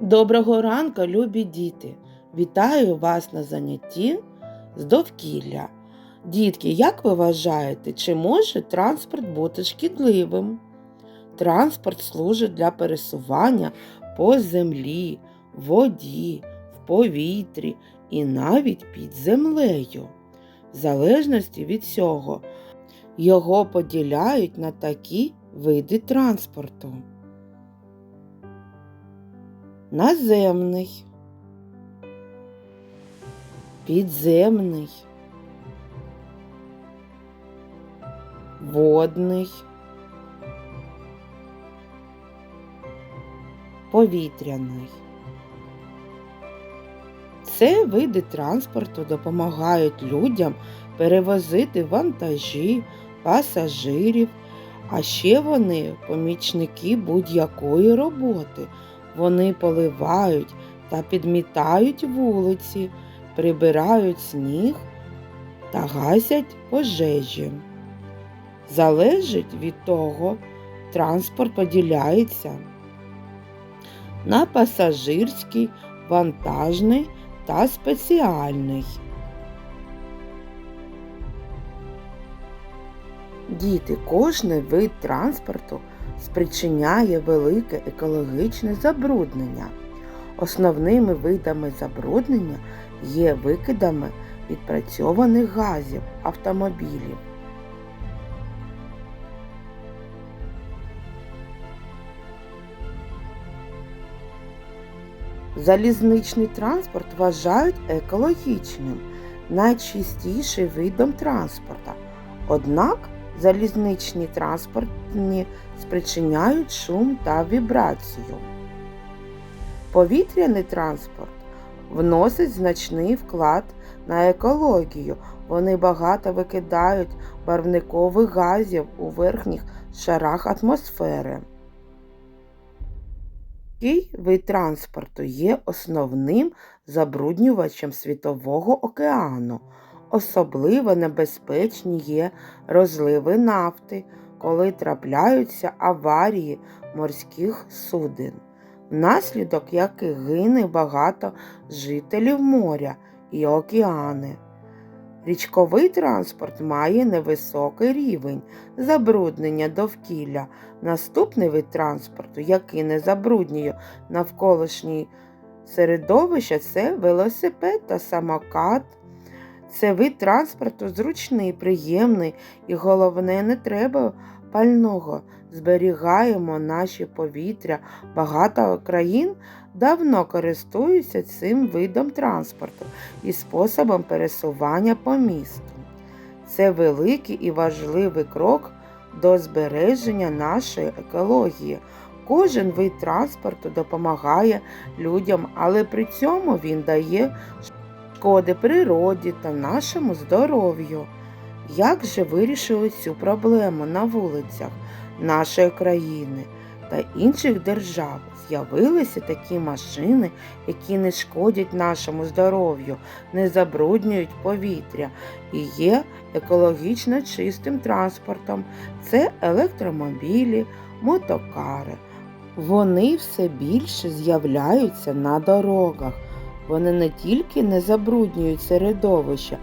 Доброго ранку, любі діти! Вітаю вас на занятті з довкілля. Дітки, як ви вважаєте, чи може транспорт бути шкідливим? Транспорт служить для пересування по землі, воді, в повітрі і навіть під землею. В залежності від цього його поділяють на такі види транспорту. Наземний, підземний, водний, повітряний. Це види транспорту допомагають людям перевозити вантажі, пасажирів, а ще вони помічники будь-якої роботи. Вони поливають та підмітають вулиці, прибирають сніг та гасять пожежі. Залежить від того, транспорт поділяється на пасажирський, вантажний та спеціальний. Діти, кожний вид транспорту спричиняє велике екологічне забруднення. Основними видами забруднення є викидами відпрацьованих газів автомобілів. Залізничний транспорт вважають екологічним, найчистішим видом транспорту. Однак залізничні транспортні спричиняють шум та вібрацію. Повітряний транспорт вносить значний вклад на екологію. Вони багато викидають барвникових газів у верхніх шарах атмосфери. Такий вид транспорту є основним забруднювачем Світового океану. Особливо небезпечні є розливи нафти, коли трапляються аварії морських суден, внаслідок яких гине багато жителів моря і океани. Річковий транспорт має невисокий рівень забруднення довкілля. Наступний вид транспорту, який не забруднює навколишнє середовище, це велосипед та самокат. Це вид транспорту зручний, приємний і головне, не треба пального. Зберігаємо наші повітря. Багато країн давно користуються цим видом транспорту і способом пересування по місту. Це великий і важливий крок до збереження нашої екології. Кожен вид транспорту допомагає людям, але при цьому він дає шкоди природі та нашому здоров'ю. Як же вирішили цю проблему на вулицях нашої країни та інших держав? З'явилися такі машини, які не шкодять нашому здоров'ю, не забруднюють повітря і є екологічно чистим транспортом. Це електромобілі, мотокари. Вони все більше з'являються на дорогах. Вони не тільки не забруднюють середовище,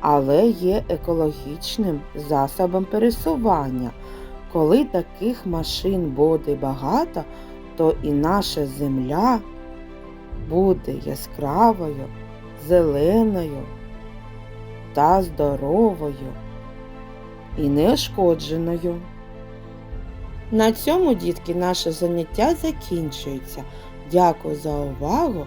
але є екологічним засобом пересування. Коли таких машин буде багато, то і наша земля буде яскравою, зеленою та здоровою і неошкодженою. На цьому, дітки, наше заняття закінчується. Дякую за увагу.